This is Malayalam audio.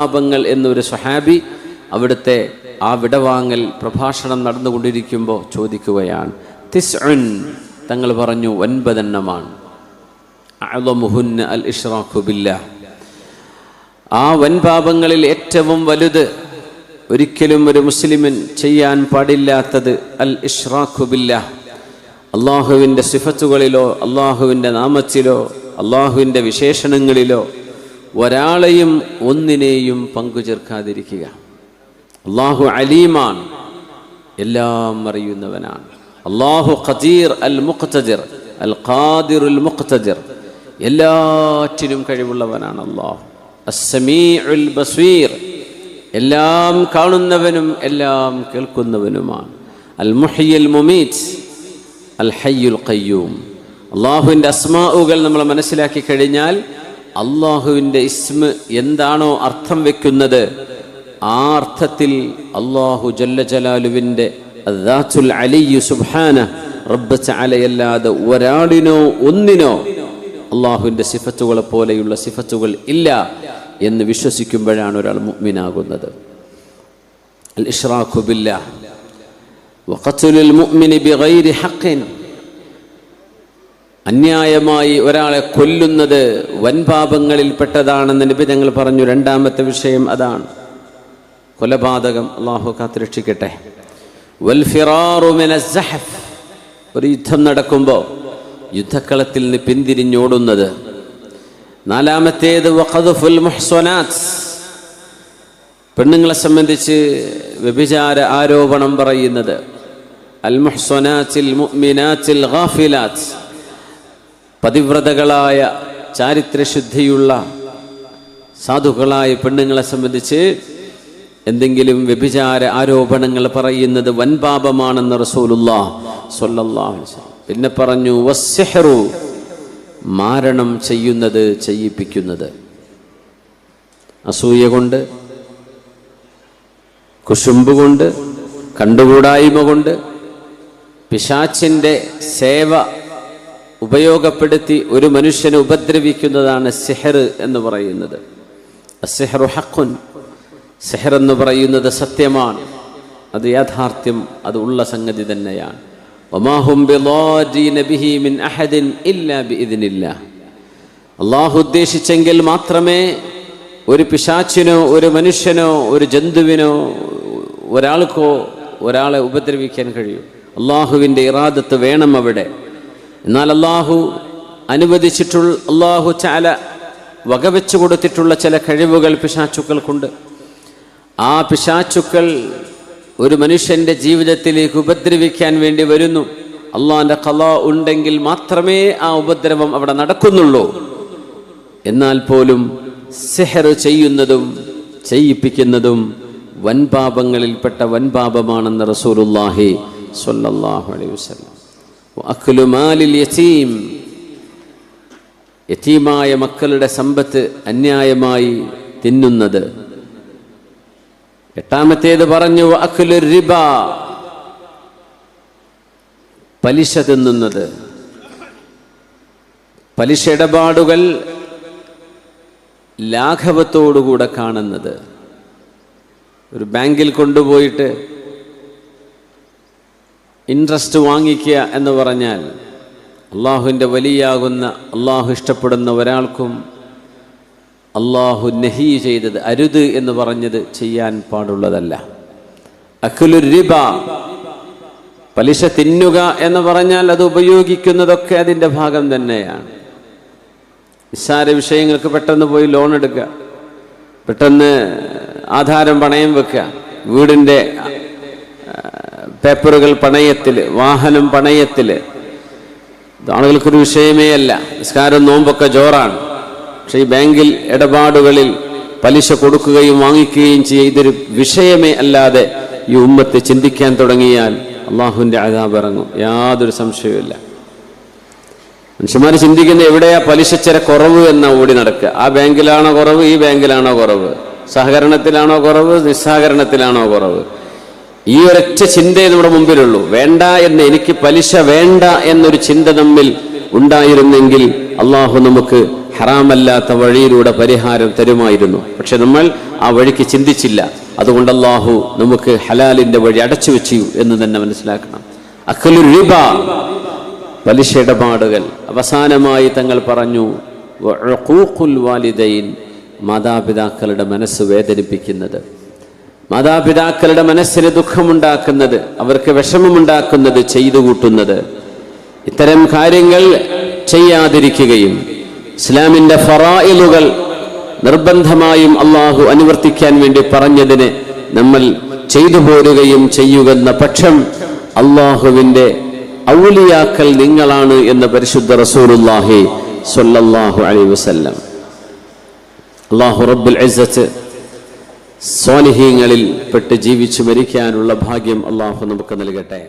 പാപങ്ങൾ എന്നൊരു സ്വഹാബി അവിടുത്തെ ആ വിടവാങ്ങൽ പ്രഭാഷണം നടന്നുകൊണ്ടിരിക്കുമ്പോൾ ചോദിക്കുകയാണ്. തിസ്ഉൻ തങ്ങൾ പറഞ്ഞു ഒൻപതെണ്ണമാണ്. അൽ ഇഷ്റാഖു ബില്ലാഹ് ആ വൻപാപങ്ങളിൽ ഏറ്റവും വലുത് ഒരിക്കലും ഒരു മുസ്ലിമിൻ ചെയ്യാൻ പാടില്ലാത്തത് അൽ ഇഷ്റാഖുബില്ല അള്ളാഹുവിന്റെ സിഫത്തുകളിലോ അള്ളാഹുവിന്റെ നാമത്തിലോ അള്ളാഹുവിന്റെ വിശേഷണങ്ങളിലോ ഒരാളെയും ഒന്നിനെയും പങ്കുചേർക്കാതിരിക്കുക. അള്ളാഹു അലീമാണ് എല്ലാം അറിയുന്നവനാണ്. അള്ളാഹു ഖദീർ അൽ മുഖ്തജിർ അൽ ഖാദിർ അൽ മുഖ്തജിർ എല്ലാറ്റിനും കഴിവുള്ളവനാണ് അള്ളാഹു അസ്സമീഉൽ ബസീർ. എല്ലാം കാണുന്നവനും എല്ലാം കേൾക്കുന്നവനുമാണ്. അൽ മുഹിയൽ മുമീറ്റ് അൽ ഹയ്യുൽ ഖയ്യൂം. അള്ളാഹുവിന്റെ അസ്മാഉകൾ നമ്മൾ മനസ്സിലാക്കി കഴിഞ്ഞാൽ അള്ളാഹുവിന്റെ ഇസ്മ എന്താണോ അർത്ഥം വെക്കുന്നത് ആ അർത്ഥത്തിൽ അള്ളാഹു ജല്ല ജലാലുവിന്റെ അല്ലാതെ ഒരാളിനോ ഒന്നിനോ അള്ളാഹുവിന്റെ സിഫത്തുകളെ പോലെയുള്ള സിഫത്തുകൾ ഇല്ല എന്ന് വിശ്വസിക്കുമ്പോഴാണ് ഒരാൾ മുഗ്മിനാകുന്നത് അൽ ഇഷ്റാഖുബില്ല വഖത്തുലുൽ മുഅ്മിനി ബിഗൈരി ഹഖിൻ അന്യായമായി ഒരാളെ കൊല്ലുന്നത് വൻപാപങ്ങളിൽ പെട്ടതാണെന്ന് നബി ഞങ്ങൾ പറഞ്ഞു. രണ്ടാമത്തെ വിഷയം അതാണ്. കൊലപാതകം അള്ളാഹു കാത്തുരക്ഷിക്കട്ടെ. ഒരു യുദ്ധം നടക്കുമ്പോൾ യുദ്ധക്കളത്തിൽ നിന്ന് പിന്തിരിഞ്ഞോടുന്നത്. നാലാമത്തേത് വഖദുഫുൽ മുഹ്സനാത്ത്. പെണ്ണുങ്ങളെ സംബന്ധിച്ച് വ്യഭിചാര ആരോപണം പറയുന്നത്. അൽ മുഹ്സനാത്തിൽ മുഅ്മിനാത്തിൽ ഗാഫിലാത്ത്. പതിവ്രതകളായ ചാരിത്രശുദ്ധിയുള്ള സാധുക്കളായ പെണ്ണുങ്ങളെ സംബന്ധിച്ച് എന്തെങ്കിലും വ്യഭിചാര ആരോപണങ്ങൾ പറയുന്നത് വൻപാപമാണെന്ന് റസൂലുള്ള പിന്നെ പറഞ്ഞു വസ്സെഹറു മാരണം ചെയ്യുന്നത് ചെയ്യിപ്പിക്കുന്നത്. അസൂയ കൊണ്ട് കുശുമ്പ് കൊണ്ട് കണ്ടുകൂടായ്മ കൊണ്ട് പിശാച്ചിന്റെ സേവ ഉപയോഗപ്പെടുത്തി ഒരു മനുഷ്യനെ ഉപദ്രവിക്കുന്നതാണ് സെഹർ എന്ന് പറയുന്നത്. സെഹറു ഹക്കുൻ സെഹർ എന്ന് പറയുന്നത് സത്യമാണ്. അത് യാഥാർത്ഥ്യം അത് ഉള്ള സംഗതി തന്നെയാണ്. അള്ളാഹു ഉദ്ദേശിച്ചെങ്കിൽ മാത്രമേ ഒരു പിശാച്ചിനോ ഒരു മനുഷ്യനോ ഒരു ജന്തുവിനോ ഒരാൾക്കോ ഒരാളെ ഉപദ്രവിക്കാൻ കഴിയൂ. അള്ളാഹുവിന്റെ ഇറാദത്ത് വേണം അവിടെ. എന്നാൽ അള്ളാഹു അനുവദിച്ചിട്ടുള്ള അള്ളാഹു ചാല വകവെച്ചു കൊടുത്തിട്ടുള്ള ചില കഴിവുകൾ പിശാച്ചുക്കൾക്കുണ്ട് ആ പിശാച്ചുക്കൾ ഒരു മനുഷ്യന്റെ ജീവിതത്തിലേക്ക് ഉപദ്രവിക്കാൻ വേണ്ടി വരുന്നു. അള്ളാഹിന്റെ കല ഉണ്ടെങ്കിൽ മാത്രമേ ആ ഉപദ്രവം അവിടെ നടക്കുന്നുള്ളൂ. എന്നാൽ പോലും സെഹർ ചെയ്യുന്നതും ചെയ്യിപ്പിക്കുന്നതും വൻപാപങ്ങളിൽപ്പെട്ട വൻപാപമാണെന്ന് റസൂലുല്ലാഹി സ്വല്ലല്ലാഹു അലൈഹി വസല്ലം. യതീം. യതീമായ മക്കളുടെ സമ്പത്ത് അന്യായമായി തിന്നുന്നത്. എട്ടാമത്തേത് പറഞ്ഞു വഅക്ലു റിബ. പലിശ തിന്നുന്നത്. പലിശ ഇടപാടുകൾ ലാഘവത്തോടുകൂടെ കാണുന്നത്. ഒരു ബാങ്കിൽ കൊണ്ടുപോയിട്ട് ഇൻട്രസ്റ്റ് വാങ്ങിക്കുക എന്ന് പറഞ്ഞാൽ അള്ളാഹുവിന്റെ വലിയാകുന്ന അള്ളാഹു ഇഷ്ടപ്പെടുന്ന ഒരാൾക്കും അള്ളാഹു നഹി ചെയ്തത് അരുത് എന്ന് പറഞ്ഞത് ചെയ്യാൻ പാടുള്ളതല്ല. അഖുലു റിബ പലിശ തിന്നുക എന്ന് പറഞ്ഞാൽ അത് ഉപയോഗിക്കുന്നതൊക്കെ അതിന്റെ ഭാഗം തന്നെയാണ്. നിസ്സാര വിഷയങ്ങൾക്ക് പെട്ടെന്ന് പോയി ലോൺ എടുക്കുക പെട്ടെന്ന് ആധാരം പണയം വെക്കുക വീടിന്റെ പേപ്പറുകൾ പണയത്തിൽ വാഹനം പണയത്തിൽ ആളുകൾക്കൊരു വിഷയമേ അല്ല. നിസ്കാരം നോമ്പൊക്കെ ജോറാണ്. പക്ഷേ ഈ ബാങ്കിൽ ഇടപാടുകളിൽ പലിശ കൊടുക്കുകയും വാങ്ങിക്കുകയും ചെയ്യുക ഇതൊരു വിഷയമേ അല്ലാതെ ഈ ഉമ്മത്ത് ചിന്തിക്കാൻ തുടങ്ങിയാൽ അള്ളാഹുവിന്റെ അതാബ് ഇറങ്ങും. യാതൊരു സംശയവുമില്ല മനുഷ്യന്മാർ ചിന്തിക്കുന്ന എവിടെയാ പലിശച്ചര കുറവ് എന്ന ഓടി നടക്കുക. ആ ബാങ്കിലാണോ കുറവ്? ഈ ബാങ്കിലാണോ കുറവ്? സഹകരണത്തിലാണോ കുറവ്? നിസ്സഹകരണത്തിലാണോ കുറവ്? ഈ ഒരൊറ്റ ചിന്തയെ നമ്മുടെ മുമ്പിലുള്ളൂ. വേണ്ട എന്ന് എനിക്ക് പലിശ വേണ്ട എന്നൊരു ചിന്ത നമ്മിൽ ഉണ്ടായിരുന്നെങ്കിൽ അള്ളാഹു നമുക്ക് ഹറാമല്ലാത്ത വഴിയിലൂടെ പരിഹാരം തരുമായിരുന്നു. പക്ഷെ നമ്മൾ ആ വഴിക്ക് ചിന്തിച്ചില്ല. അതുകൊണ്ട് അള്ളാഹു നമുക്ക് ഹലാലിന്റെ വഴി അടച്ചു വെച്ചു എന്ന് തന്നെ മനസ്സിലാക്കണം. അഖലു റിബ പലിശ ഇടപാടുകൾ. അവസാനമായി തങ്ങൾ പറഞ്ഞു വാലിദൈൻ മാതാപിതാക്കളുടെ മനസ്സ് വേദനിപ്പിക്കുന്നത്. മാതാപിതാക്കളുടെ മനസ്സിന് ദുഃഖമുണ്ടാക്കുന്നത് അവർക്ക് വിഷമമുണ്ടാക്കുന്നത് ചെയ്തു കൂട്ടുന്നത്. ഇത്തരം കാര്യങ്ങൾ ചെയ്യാതിരിക്കുകയും ഇസ്ലാമിന്റെ ഫറായിലുകൾ നിർബന്ധമായും അള്ളാഹു അനുവർത്തിക്കാൻ വേണ്ടി പറഞ്ഞതിന് നമ്മൾ ചെയ്തു പോരുകയും ചെയ്യുകെന്ന പക്ഷം അള്ളാഹുവിന്റെ ഔലിയാക്കൽ നിങ്ങളാണ് എന്ന് പരിശുദ്ധ റസൂറുല്ലാഹി സൊല്ലാഹു അലൈ വസല്ലം. അള്ളാഹു റബ്ബുൽ ഇസ്സത്ത് സ്വാലിഹീങ്ങളിൽ പെട്ട് ജീവിച്ചു മരിക്കാനുള്ള ഭാഗ്യം അള്ളാഹു നമുക്ക് നൽകട്ടെ.